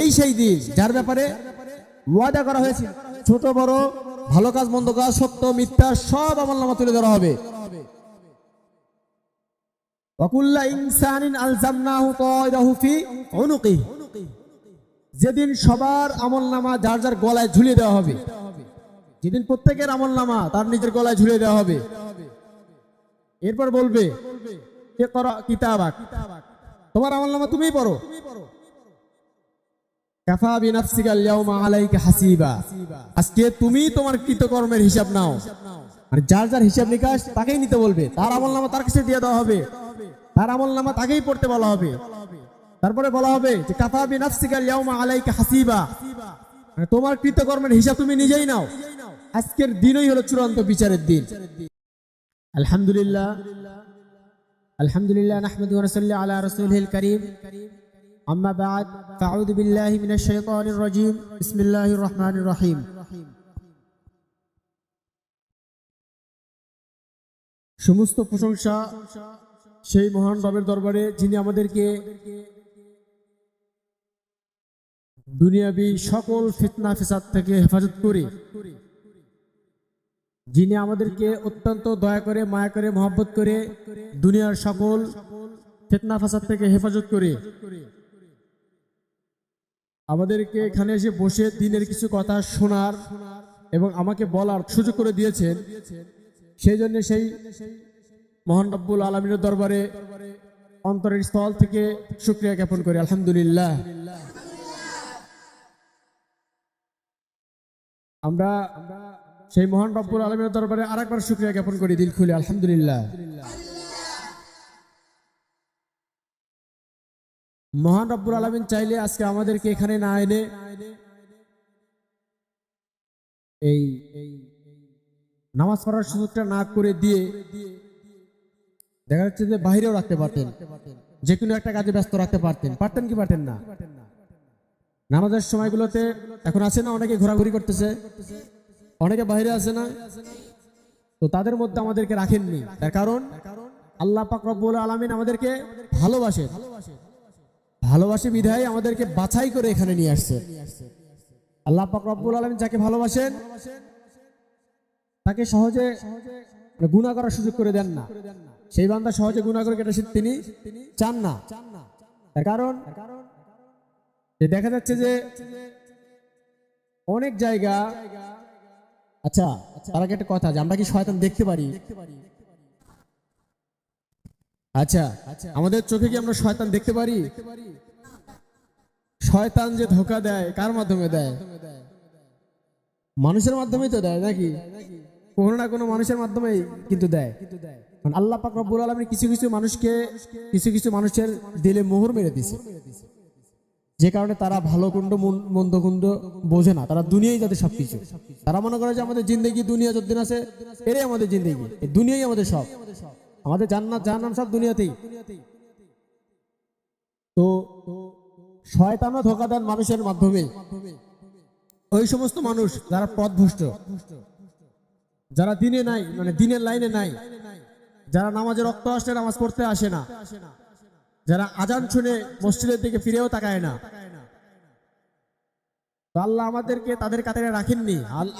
এই সেই দিন যার ব্যাপারে ওয়াদা করা ছোট, বড়, ভালো কাজ, মন্দ কাজ, সত্য, মিথ্যা, সব আমলনামা তুলে ধরা হবে। যেদিন সবার আমলনামা যার যার গলায় ঝুলিয়ে দেওয়া হবে। যেদিন প্রত্যেকের আমলনামা তার নিজের গলায় ঝুলিয়ে দেওয়া হবে। এরপর বলবে কে করো কিতাবাক। তোমার পড়ো। বিনাফসিকা আল-ইয়াউমা আলাইকা হাসিবা। আজকে তুমি তোমার কৃতকর্মের হিসাব নাও। যার যার হিসাব নিকাশ, তাকেই নিতে বলবে। তার আমলনামা তার কাছে দিয়ে দেওয়া হবে। তার আমলনামা তাকেই পড়তে বলা হবে। তারপরে বলা হবে যে, কাফা বিনাফসিকা আল-ইয়াউমা আলাইকা হাসিবা। মানে তোমার কৃতকর্মের হিসাব তুমি নিজেই নাও। আজকের দিনই হলো চূড়ান্ত বিচারের দিন। আলহামদুলিল্লাহ। আলহামদুলিল্লাহ নাহমাদু আলা কারীম। আম্মা বাদ বিল্লাহি মিনাশ শাইতানির বিসমিল্লাহির রহমানির রহিম। সমস্ত প্রশংসা সেই মহান রবের দরবারে, যিনি আমাদেরকে দুনিয়াবি সকল ফিতনা, ফেসাদ থেকে হেফাজত করে যিনি আমাদেরকে অত্যন্ত দয়া করে, মায়া করে, মহব্বত করে দুনিয়ার সকল ফিতনা ফাসাদ থেকে হেফাজত করে আমাদেরকে এখানে এসে বসে দিনের কিছু কথা শোনার এবং আমাকে বলার সুযোগ করে দিয়েছেন। সেই জন্য সেই মহান রব্বুল আলমিনের দরবারে অন্তরের স্থল থেকে শুক্রিয়া জ্ঞাপন করি। আলহামদুলিল্লাহ। আমরা আমরা সেই মহান রব্বুল আলমের দরবারে আরেকবার শুক্রিয়া জ্ঞাপন করি, দিল খুলে, আলহামদুলিল্লাহ। মহান রব্বুল আলমিন চাইলে আজকে আমাদেরকে এখানে না এনে এই নামাজ পড়ার সুযোগটা না করে দিয়ে দেখা যাচ্ছে যে বাহিরেও রাখতে পারতেন। যে কোনো একটা কাজে ব্যস্ত রাখতে পারতেন। পারতেন কি পারতেন না? নামাজের সময়গুলোতে এখন আছে না, অনেকে ঘোরাঘুরি করতেছে। অনেকে বাইরে আছে না? তো তাদের মধ্যে আমাদেরকে রাখেননি। তার কারণ, আল্লাহ পাক রব্বুল আলমিন আমাদেরকে ভালোবাসে ভালোবাসে বিধায় আমাদেরকে বাছাই করে এখানে নিয়ে আসছে। আল্লাহ পাক রব্বুল আলমিন যাকে ভালোবাসেন, তাকে সহজে গুণা করার সুযোগ করে দেন না। সেই বান্দা সহজে গুণা করে কেটে তিনি চান না। তার কারণ দেখা যাচ্ছে যে অনেক জায়গা আচ্ছা তার আগে একটা কথা যে আমরা কি শয়তান দেখতে পারি? আচ্ছা আমাদের চোখে কি আমরা শয়তান দেখতে পারি? শয়তান যে ধোকা দেয়, কার মাধ্যমে দেয়? মানুষের মাধ্যমেই তো দেয়, নাকি? কোনো না কোনো মানুষের মাধ্যমেই কিন্তু দেয়। আল্লাহ পাক রব্বুল আলমী কিছু কিছু মানুষকে, কিছু কিছু মানুষের দিলে মোহর মেরে দিছে যে কারণে তারা ভালো কুণ্ড মন্দ কুণ্ড বোঝে না। তারা দুনিয়াই যাদের সবকিছু। তারা মনে করে যে আমাদের জিন্দগি, দুনিয়া যতদিন আছে এটাই আমাদের জিন্দগি। দুনিয়াই আমাদের সব। আমাদের জান্নাত, জাহান্নাম সব দুনিয়াতেই। তো শয়তানও ধোকা দেন মানুষের মাধ্যমে। ওই সমস্ত মানুষ যারা পথভ্রষ্ট, যারা দিনে নাই মানে দিনের লাইনে নাই, যারা নামাজের রক্ত আসলে নামাজ পড়তে আসে না যারা আজান শুনে মসজিদের দিকে ফিরেও তাকায় না। আল্লাহ আমাদেরকে তাদের কাতারে রাখেননি।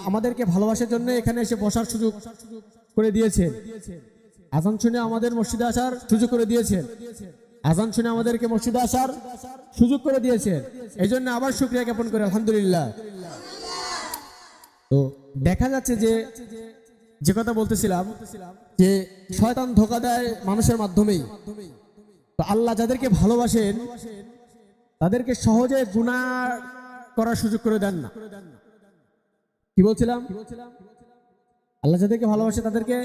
আমাদেরকে ভালোবাসার জন্য এখানে এসে বসার সুযোগ করে দিয়েছেন। আজান শুনে আমাদের মসজিদে আসার সুযোগ করে দিয়েছেন। আজান শুনে আমাদেরকে মসজিদে আসার সুযোগ করে দিয়েছেন। এই জন্য আবার শুক্রিয়া জ্ঞাপন করে, আলহামদুলিল্লাহ। তো দেখা যাচ্ছে যে যে কথা বলতেছিলাম, যে শয়তান ধোকা দেয় মানুষের মাধ্যমেই। তো আল্লাহ যাদেরকে ভালোবাসেন, তাদেরকে সহজে গুণা করার সুযোগ করে দেন না। কি বলছিলাম? আল্লাহ যাদেরকে ভালোবাসে, তাদেরকে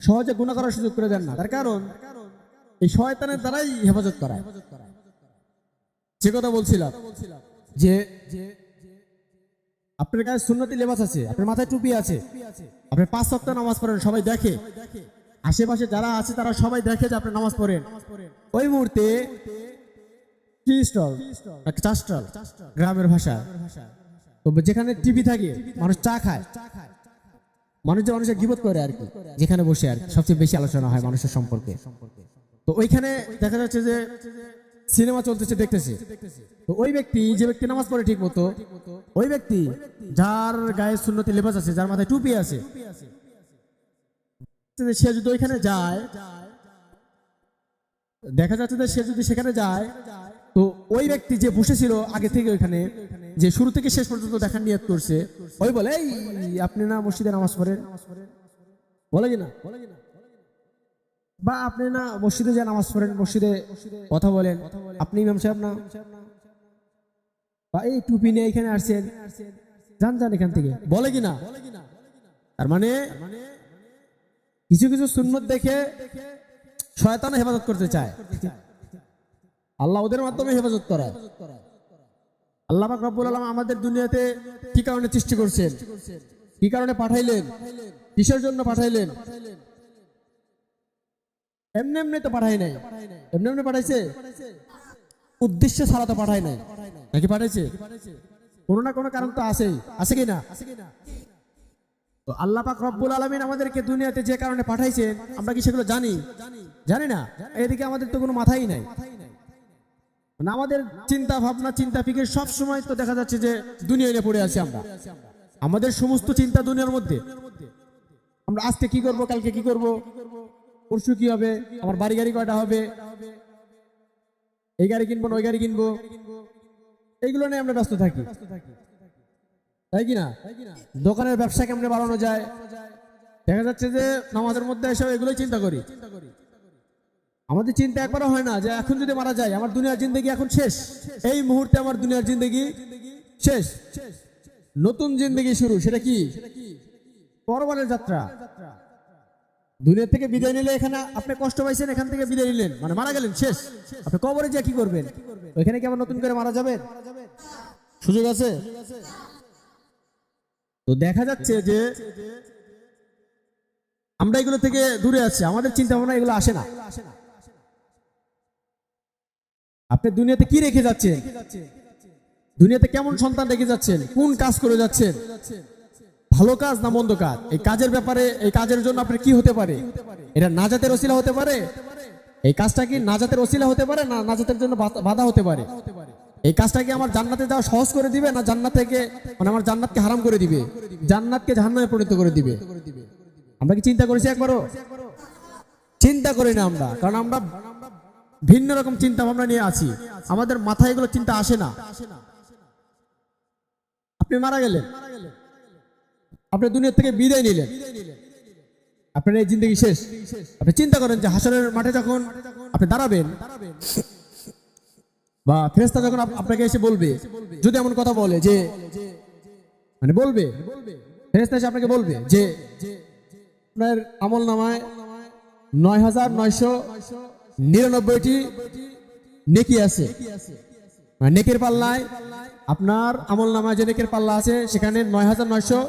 সহজে গুণা করার সুযোগ করে দেন না। তার কারণ, এই শয়তানের দ্বারাই হেফাজত করা যে কথা বলছিলাম, যে আপনার কাছে সুন্নতি লেবাস আছে, আপনার মাথায় টুপি আছে, আপনি পাঁচ সপ্তাহ নামাজ পড়েন, সবাই দেখে। আশেপাশে যারা আছে তারা সবাই দেখে যে আপনি নামাজ পড়েন। ওই মুহূর্তে গ্রামের ভাষা। তো যেখানে টিভি থাকে মানুষ চা খায়। মানুষ যে মানুষের গিবত করে আর কি যেখানে বসে আর সবচেয়ে বেশি আলোচনা হয় মানুষের সম্পর্কে। তো ওইখানে দেখা যাচ্ছে যে সিনেমা চলতেছে দেখতেছে। তো ওই ব্যক্তি যে ব্যক্তি নামাজ পড়ে ঠিক মতো ওই ব্যক্তি যার গায়ে সুন্নতি লেবাস আছে যার মাথায় টুপি আছে। সে যদি ওইখানে যায়, দেখা যাচ্ছে যে সে যদি সেখানে যায়, তো ওই ব্যক্তি যে বসেছিল আগে থেকে ওইখানে, যে শুরু থেকে শেষ পর্যন্ত দেখার নিয়ত করছে, ওই বলে আপনি না মসজিদে নামাজ পড়েন? বলে কি না? বা আপনি না মসজিদে যে নামাজ পড়েন, মসজিদে কথা বলেন, আপনি ইমাম সাহেব না? বা এই টুপি নিয়ে এখানে আসছেন, যান যান এখান থেকে। বলে কি না? তার মানে কিছু কিছু সুন্নত দেখে শয়তান হেফাজত করতে চায়। আল্লাহ ওদের মাধ্যমে হেফাজত করায়। আল্লাহ রব্বুল আলম আমাদের দুনিয়াতে কি কারণে সৃষ্টি করছেন? কি কারণে পাঠাইলেন? কিসের জন্য পাঠাইলেন? এমনি এমনি তো পাঠাই নাই। এমনি এমনি পাঠাইছে? উদ্দেশ্যে ছাড়া তো পাঠাই নাই। নাকি পাঠাইছে? কোনো না কোনো কারণ তো আছেই। আছে কি না? তো আল্লাহ রব্বুল আলমিন আমাদেরকে দুনিয়াতে যে কারণে পাঠাইছেন, আমরা কি সেগুলো জানি? জানি না। এদিকে আমাদের তো কোনো মাথাই নাই। মানে আমাদের চিন্তা ভাবনা চিন্তা ফিকির সব সময় তো দেখা যাচ্ছে যে দুনিয়া নিয়ে পড়ে আছি আমরা। আমাদের সমস্ত চিন্তা দুনিয়ার মধ্যে। আমরা আজকে কি করব, কালকে কি করব? পরশু কি হবে? আমার বাড়ি গাড়ি কয়টা হবে? এই গাড়ি কিনবো ওই গাড়ি কিনবো? এইগুলো নিয়ে আমরা ব্যস্ত থাকি। তাই কি না? দোকানের ব্যবসা কেমনে বাড়ানো যায়? দেখা যাচ্ছে যে নামাজের মধ্যে এসব এগুলোই চিন্তা করি। আমাদের চিন্তা একবারও হয় না যে এখন যদি মারা যায়, আমার দুনিয়ার জিন্দগি এখন শেষ। এই মুহূর্তে আমার দুনিয়ার জিন্দগি শেষ। নতুন জিন্দগি শুরু, সেটা কি? পরবারের যাত্রা। দুনিয়া থেকে বিদায় নিলে এখানে আপনি কষ্ট পাইছেন, এখান থেকে বিদায় নিলেন। মানে মারা গেলেন, শেষ। আপনি কবরে যা কি করবেন? ওইখানে কি আবার নতুন করে মারা যাবেন? সুযোগ আছে? তো দেখা যাচ্ছে যে আমরা এগুলো থেকে দূরে আছি, আমাদের চিন্তা ভাবনা এগুলো আসে না। আপনি দুনিয়াতে কি রেখে যাচ্ছেন? দুনিয়াতে কেমন সন্তান রেখে যাচ্ছেন? কোন কাজ করে যাচ্ছেন? ভালো কাজ না মন্দ কাজ? এই কাজের ব্যাপারে, এই কাজের জন্য আপনার কি হতে পারে? এটা নাজাতের ওসিলা হতে পারে? এই কাজটা কি নাজাতের ওসিলা হতে পারে না নাজাতের জন্য বাধা হতে পারে? এই কাজটা কি আমার জান্নাতে যাওয়া সহজ করে দিবে না জান্নাত থেকে মানে আমার জান্নাতকে হারাম করে দিবে? জান্নাতকে জাহান্নামে পরিণত করে দিবে? আমরা কি চিন্তা করেছি একবারও? চিন্তা করি না আমরা, কারণ আমরা ভিন্ন রকম চিন্তা ভাবনা নিয়ে আছি। আমাদের মাথায় এগুলো চিন্তা আসে না। আপনি মারা গেলেন। আপনি দুনিয়া থেকে বিদায় নিলেন। আপনার এই জিন্দগি শেষ। আপনি চিন্তা করেন যে হাসরের মাঠে যখন আপনি দাঁড়াবেন বা ফেরেস্তা যখন আপনাকে এসে বলবে? যদি এমন কথা বলে যে মানে বলবে? ফেরেস্তা এসে আপনাকে বলবে যে, আপনার আমল নামায় নয় হাজার নয়শো নিরানব্বইটি নেকি আছে। মানে নেকের পাল্লায় আপনার আমল নামায় যে নেকের পাল্লা আছে, সেখানে নয় হাজার নয়শো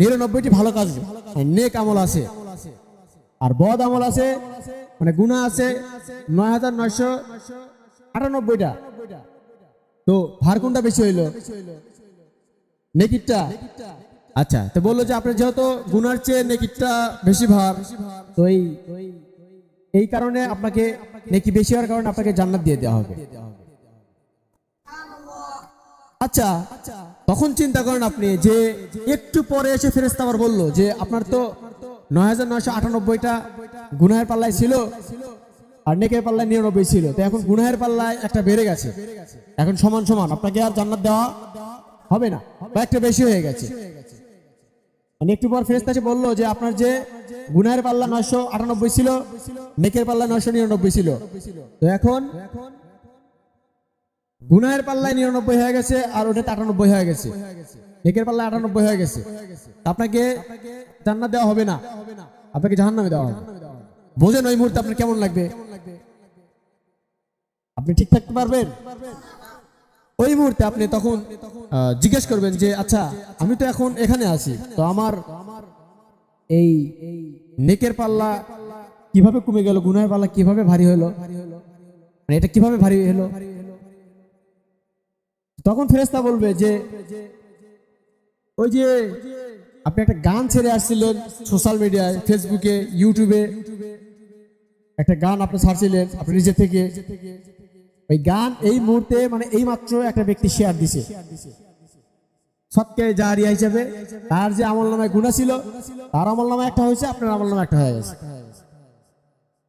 নিরানব্বইটি ভালো কাজ মানে নেক আমল আছে। আর বদ আমল আছে মানে গুণা আছে, নয় হাজার নয়শো আটানব্বইটা। তো ভার কোনটা বেশি হইল? নেকিরটা আচ্ছা তো বলল যে আপনার যেহেতু গুনার চেয়ে নেকিরটা বেশি ভার, তো এই এই কারণে আপনাকে নেকি বেশি হওয়ার কারণে আপনাকে জান্নাত দিয়ে দেওয়া হবে। আচ্ছা তখন চিন্তা করেন আপনি যে একটু পরে এসে ফেরেস্তা আবার বলল যে আপনার তো নয় হাজার নয়শো আটানব্বইটা গুনাহের পাল্লায় ছিল আর নেকের পাল্লায় নিরানব্বই ছিল। তো এখন গুনাহের পাল্লায় একটা বেড়ে গেছে। এখন সমান সমান। আপনাকে আর জান্নাত দেওয়া হবে না। বা একটা বেশি হয়ে গেছে। মানে একটু পর ফেরেস্তা এসে বলল যে, আপনার যে গুনাহের পাল্লা নয়শো আটানব্বই ছিল, নেকের পাল্লা নয়শো নিরানব্বই ছিল। তো এখন গুনাহের পাল্লায় নিরানব্বই হয়ে গেছে আর ওটা আটানব্বই হয়ে গেছে। নেকের পাল্লায় আটানব্বই হয়ে গেছে। আপনাকে জান্নাত দেওয়া হবে না। আপনাকে জাহান্নামে দেওয়া হবে। বোঝেন ওই মুহূর্তে আপনার কেমন লাগবে? আপনি ঠিক থাকতে পারবেন? ওই মুহূর্তে আপনি তখন জিজ্ঞেস করবেন যে আচ্ছা আমি তো এখন এখানে আছি, তো আমার এই নেকের পাল্লা কীভাবে কমে গেল, গুনাহের পাল্লা কীভাবে ভারী হলো? মানে এটা কীভাবে ভারী হলো? তখন ফেরেস্তা বলবে যে, ওই যে আপনি একটা গান ছেড়ে আসছিলেন সোশ্যাল মিডিয়ায় ফেসবুকে ইউটিউবে একটা গান আপনি ছাড়ছিলেন, আপনি নিজে থেকে। ওই গান, এই মুহূর্তে মানে এই মাত্র একটা ব্যক্তি শেয়ার দিছে। সৎকে জারিয়া হিসাবে তার যে আমল নামায় গুণা ছিল, তার আমল নামা একটা হয়েছে, আপনার আমল নামা একটা হয়ে গেছে।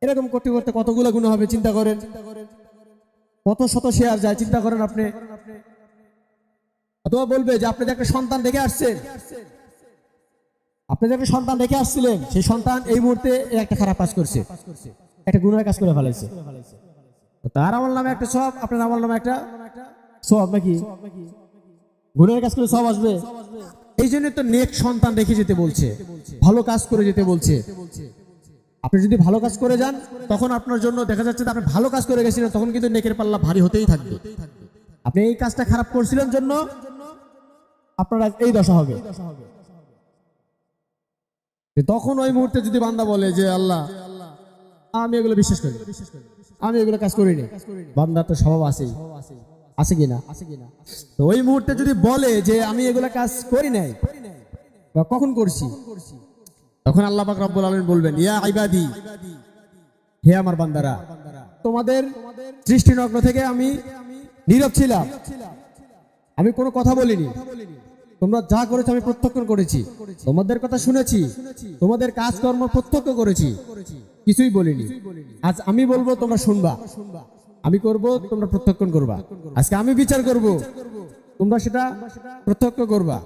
এরকম করতে করতে কতগুলো গুণ হবে চিন্তা করেন? কত শত শেয়ার যায়, চিন্তা করেন আপনি। অথবা বলবে যে আপনি যে একটা সন্তান রেখে আসছেন, আপনি যে একটা সন্তান রেখে আসছিলেন, সেই সন্তান এই মুহূর্তে একটা খারাপ কাজ করছে, একটা গুণের কাজ করে ফেলাইছে। তার আমল নামে একটা সব, আপনার আমল নামে একটা সব নাকি? গুণের কাজ করে সব আসবে? এই জন্য তো নেক সন্তান রেখে যেতে বলছে। ভালো কাজ করে যেতে বলছে। আপনি যদি ভালো কাজ করে যান, তখন আপনার জন্য দেখা যাচ্ছে আপনি ভালো কাজ করে গেছিলেন, তখন কিন্তু নেকের পাল্লা ভারী হতেই থাকবে। আপনি এই কাজটা খারাপ করছিলেন জন্য আপনার এই দশা হবে। তখন ওই মুহূর্তে যদি বান্দা বলে যে, আল্লাহ, আমি এগুলো বিশ্বাস করি আমি এগুলো কাজ করিনি। বান্দার তো স্বভাব আছেই আছে কিনা তো ওই মুহূর্তে যদি বলে যে আমি এগুলো কাজ করি নাই, বা কখন করছি? তখন আল্লাহ পাক রব্বুল আলামিন বলবেন, ইয়া ইবাদি, হে আমার বান্দারা, তোমাদের দৃষ্টিনগ্ন থেকে আমি নীরব ছিলাম। আমি কোনো কথা বলিনি। তোমরা যা করেছ আমি প্রত্যক্ষ করেছি। তোমাদের কথা শুনেছি। তোমাদের কাজকর্ম প্রত্যক্ষ করেছি। কিছুই বলিনি। আজ আমি বলব, তোমরা শুনবা। আমি করব, তোমরা প্রত্যক্ষ করবা। আজকে আমি বিচার করব। তোমরা সেটা প্রত্যক্ষ করবা।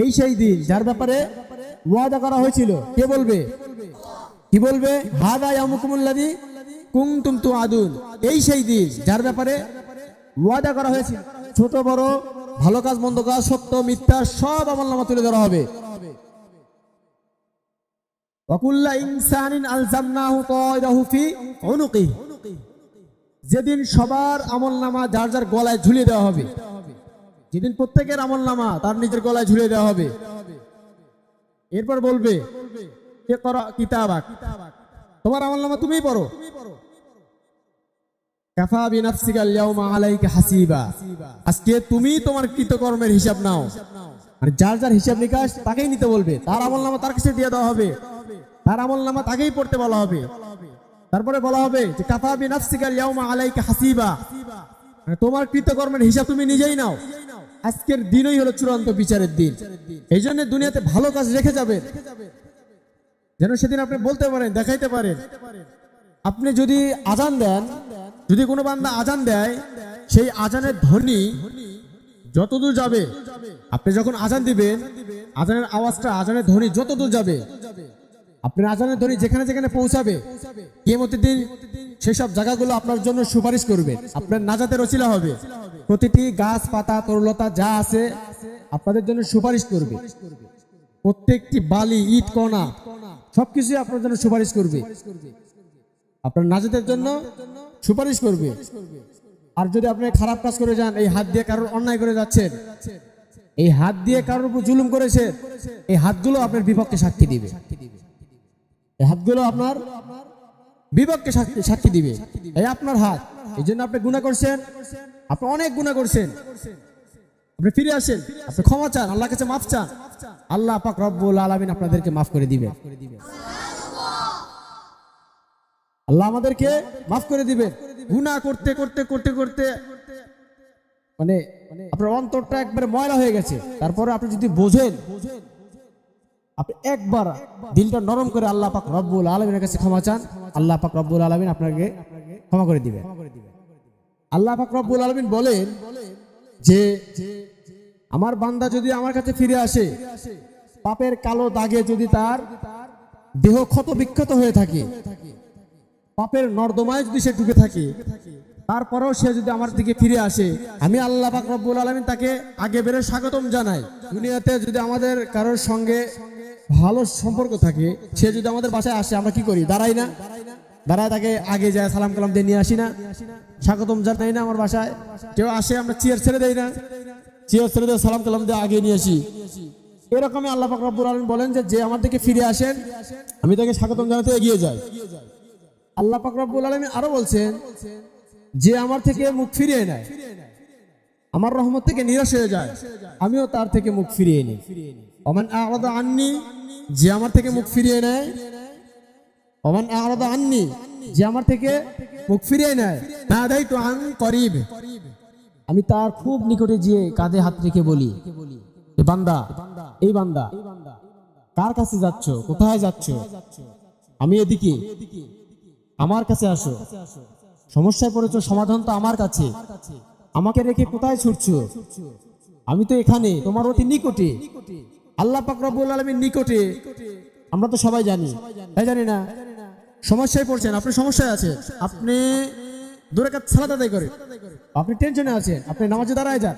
এই সেই দিন যার ব্যাপারে ওয়াদা করা হয়েছিল। কে বলবে? কি বলবে? হাদা ইয়ামুকুমুল্লাযী কুনতুম তুআদুন। এই সেই দিন যার ব্যাপারে ওয়াদা করা হয়েছিল। ছোট বড়, ভালো কাজ, মন্দ কাজ, সত্য, মিথ্যা, সব আমলনামা তুলে ধরা হবে। ইনসানিন যেদিন সবার আমলনামা যার যার গলায় ঝুলিয়ে দেওয়া হবে, যেদিন প্রত্যেকের আমলনামা তার নিজের গলায় ঝুলিয়ে দেওয়া হবে। এরপর বলবে তোমার আমলনামা তুমিই পড়ো। হাসিবা। আজকে তুমি তোমার কৃতকর্মের হিসাব নাও। আর যার যার হিসাব নিকাশ তাকেই নিতে বলবে। তার আমলনামা তার কাছে দিয়ে দেওয়া হবে। তার আমলনামা তাকেই পড়তে বলা হবে। তারপরে বলা হবে যে, কাফা বিনাফসিকা আল-ইয়াউমা আলাইকা হাসিবা। মানে তোমার কৃতকর্মের হিসাব তুমি নিজেই নাও। আজকের দিনই হলো চূড়ান্ত বিচারের দিন। এই জন্য দুনিয়াতে ভালো কাজ রেখে যাবেন। যেন সেদিন আপনি বলতে পারেন, দেখাইতে পারেন। আপনি যদি আজান দেন, যদি কোনো বান্দা আজান দেয়, সেই আজানের ধ্বনি যতদূর যাবে, আপনি যখন আজান দিবেন, আজানের আওয়াজটা, আজানের ধ্বনি যতদূর যাবে আপনার আজানের ধ্বনি যেখানে যেখানে পৌঁছাবে, কিয়ামতের দিন সেসব জায়গাগুলো আপনার জন্য সুপারিশ করবে। আপনার নাজাতের রচিলা হবে। প্রতিটি গাছ, পাতা, তরুলতা যা আছে আপনাদের জন্য সুপারিশ করবে। প্রত্যেকটি বালি, ইট, কণা সবকিছু আপনার জন্য সুপারিশ করবে। আপনার নাজাতের জন্য সুপারিশ করবে। আর যদি আপনি খারাপ কাজ করে যান, এই হাত দিয়ে কারোর অন্যায় করে যাচ্ছেন, এই হাত দিয়ে কারোর উপর জুলুম করেছেন, এই হাতগুলো আপনার বিপক্ষে সাক্ষী দিবে। হাতগুলো আপনার বিপক্ষে সাক্ষী দিবে। এই আপনার হাত। এই জন্য আপনি গুণা করছেন। আপনি অনেক গুণা করছেন। আপনি ফিরে আসেন। আপনি ক্ষমা চান আল্লাহ কাছে মাফ চান। আল্লাহ পাক রব্বুল আলামিন আপনাদেরকে মাফ করে দিবে আল্লাহ আমাদেরকে মাফ করে দিবে গুনাহ করতে করতে করতে করতে মানে আপনার অন্তরটা একবারে ময়লা হয়ে গেছে। তারপরে আপনি যদি বোঝেন আপনি একবার দিলটা নরম করে আল্লাহ পাক রব্বুল আলমিনের কাছে ক্ষমা চান, আল্লাহ পাক রব্বুল আলমিন আপনাকে ক্ষমা করে দিবেন আল্লাহ পাক রব্বুল আলমিন বলেন যে, আমার বান্দা যদি আমার কাছে ফিরে আসে, পাপের কালো দাগে যদি তার দেহ ক্ষত বিক্ষত হয়ে থাকে, পাপের নর্দমায় যদি সে ডুবে থাকে, তারপরেও সে যদি আমার দিকে ফিরে আসে, আমি আল্লাহ পাক রব্বুল আলমিন তাকে আগে বেরো স্বাগতম জানাই। দুনিয়াতে যদি আমাদের কারোর সঙ্গে ভালো সম্পর্ক থাকে, সে যদি আমাদের বাসায় আসে, আমরা কি করি? দাঁড়াই না। দাঁড়ায় তাকে আগে যায়, সালাম কালাম দিয়ে নিয়ে আসি না। স্বাগতম জানাই না আমার বাসায়। কেউ আসে, আমরা চেয়ার ছেড়ে দেই না। চেয়ার ছেড়ে দিয়ে সালাম কালাম দিয়ে আগে নিয়ে আসি। এরকমই আল্লাহ পাক আলম বলেন যে যে আমার দিকে ফিরে আসেন আমি তাকে স্বাগতম জানাতে এগিয়ে যাই। আল্লাহ পাক রব্বুল আলমিন আরও বলছেন, যে আমার থেকে মুখ ফিরিয়ে নেয়, আমার রহমত থেকে নিরাশ হয়ে যায়, আমিও তার থেকে মুখ ফিরিয়ে নিই। অমান আলাদা আননি যে আমার থেকে মুখ ফিরিয়ে নেয়, অমান আলাদা আননি, যে আমার থেকে মুখ ফিরিয়ে নেয় না দেয় তো আন করিব। আমি তার খুব নিকটে গিয়ে কাঁধে হাত রেখে বলি বান্দা এই বান্দা, কার কাছে যাচ্ছ? কোথায় যাচ্ছ? আমি এদিকে, আমার কাছে আসো। সমস্যায় পড়েছো, সমাধান তো আমার কাছে। আমাকে রেখে কোথায় ছুটছো? আমি তো এখানে, তোমার অতি নিকটে। আল্লাহ পাক রব্বুল আলমীর নিকটে, আমরা তো সবাই জানি। তাই জানি না। সমস্যায় পড়ছেন, আপনি সমস্যায় আছেন। আপনি দূরে কাজ সালাদ আদায় করে আপনি টেনশনে আছেন, আপনি নামাজে দাঁড়ায় যান।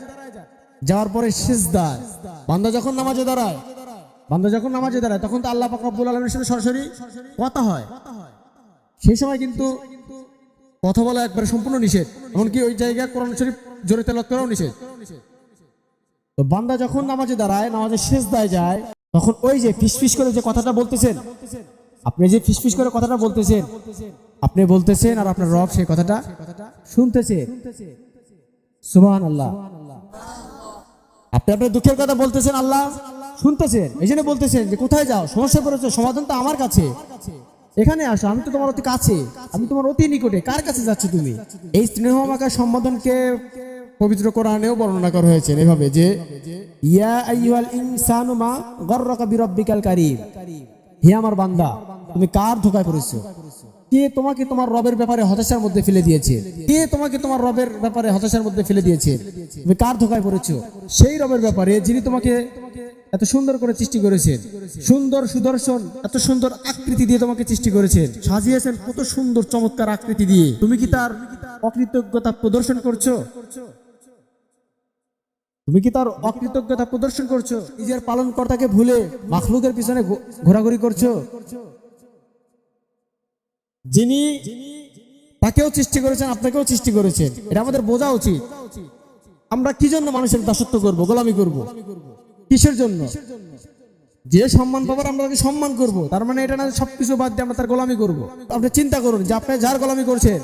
যাওয়ার পরে সিজদায় বান্দা যখন নামাজে দাঁড়ায়, বান্দা যখন নামাজে দাঁড়ায়, তখন তো আল্লাহ পাক রব্বুল আলমীর সাথে সরাসরি কথা হয়। সেই সময় কিন্তু কথা বলা একবারে সম্পূর্ণ নিষেধ। এমনকি ওই জায়গায় কোরআন শরীফ জোরে তেলাওয়াত করাও নিষেধ। তো বান্দা যখন নামাজে দাঁড়ায় নামাজে শেষ দায় যায়, তখন ওই যে ফিসফিস করে যে কথাটা বলতেছেন, আপনি যে ফিসফিস করে কথাটা বলতেছেন, আপনি বলতেছেন আর আপনার রব সেই কথাটা শুনতেছে। সুবহান আল্লাহ আপনি আপনার দুঃখের কথা বলতেছেন আল্লাহ? শুনতেছেন। এই জন্য বলতেছেন যে কোথায় যাও? সমস্যা পড়েছে, সমাধান তো আমার কাছে। এখানে আসো, আমি তো তোমার অতি কাছে। আমি তোমার অতি নিকটে। কার কাছে যাচ্ছ তুমি? এই স্নেহ আমাকে সম্বোধনকে পবিত্র কোরআনেও বর্ণনা করা হয়েছে এভাবে যে, ইয়া আইয়ুহাল ইনসানু মা হে আমার বান্দা, তুমি কার ধোকায় পড়েছো? কে তোমাকে তোমার রবের ব্যাপারে হতাশার মধ্যে ফেলে দিয়েছে? কে তোমাকে তোমার রবের ব্যাপারে হতাশার মধ্যে ফেলে দিয়েছে? তুমি কার ধোকায় পড়েছো? সেই রবের ব্যাপারে যিনি তোমাকে এত সুন্দর করে সৃষ্টি করেছেন, সুন্দর সুদর্শন, এত সুন্দর আকৃতি দিয়ে তোমাকে সৃষ্টি করেছেন, সাজিয়েছেন কত সুন্দর চমৎকার আকৃতি দিয়ে। তুমি কি তার অকৃতজ্ঞতা প্রদর্শন করছ? তুমি কি তার অকৃতজ্ঞতা প্রদর্শন করছ? নিজের পালন কর্তাকে ভুলে মাখলুকের পিছনে ঘোরাঘুরি করছ? যিনি তাকেও সৃষ্টি করেছেন, আপনাকেও সৃষ্টি করেছেন। এটা আমাদের বোঝা উচিত। আমরা কি জন্য মানুষের দাসত্ব করব? গোলামি করব। কিসের জন্য? যে সম্মান পাবার আমরা তাকে সম্মান করব। তার মানে এটা না সবকিছু বাদ দিয়ে আমরা তার গোলামি করব। আপনি চিন্তা করুন যে আপনি যার গোলামি করছেন,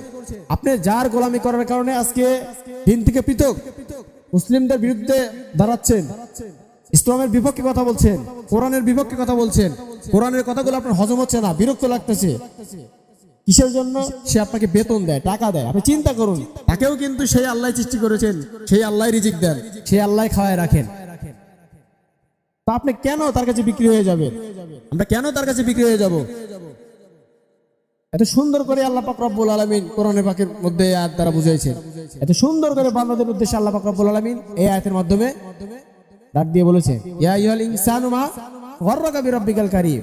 আপনি যার গোলামি করার কারণে আজকে দিন থেকে পৃথক। মুসলিমদের বিরুদ্ধে দাঁড়াচ্ছেন। ইসলামের বিপক্ষে কথা বলছেন, কোরআনের বিপক্ষে কথা বলছেন। কোরআনের কথাগুলো আপনার হজম হচ্ছে না, বিরক্ত লাগতেছে। কিসের জন্য? সে আপনাকে বেতন দেয়, টাকা দেয়। আপনি চিন্তা করুন, তাকেও কিন্তু সেই আল্লাহ সৃষ্টি করেছেন, সেই আল্লাহ রিজিক দেন সেই আল্লাহ খাওয়ায় রাখেন। তা আপনি কেন তার কাছে বিক্রি হয়ে যাবে আমরা কেন তার কাছে বিক্রি হয়ে যাব? এত সুন্দর করে আল্লাহ পাক রব্বুল আলামিন কোরআনের পাকের মধ্যে আয়াত দ্বারা বুঝাইছেন। এত সুন্দর করে বান্দাদের উদ্দেশ্যে আল্লাহ পাক রব্বুল আলামিন এই আয়াতের মাধ্যমে ডাক দিয়ে বলেছে, ইয়া আইয়ুহাল ইনসানু মা গররাকা বিরব্বিকাল কারীম।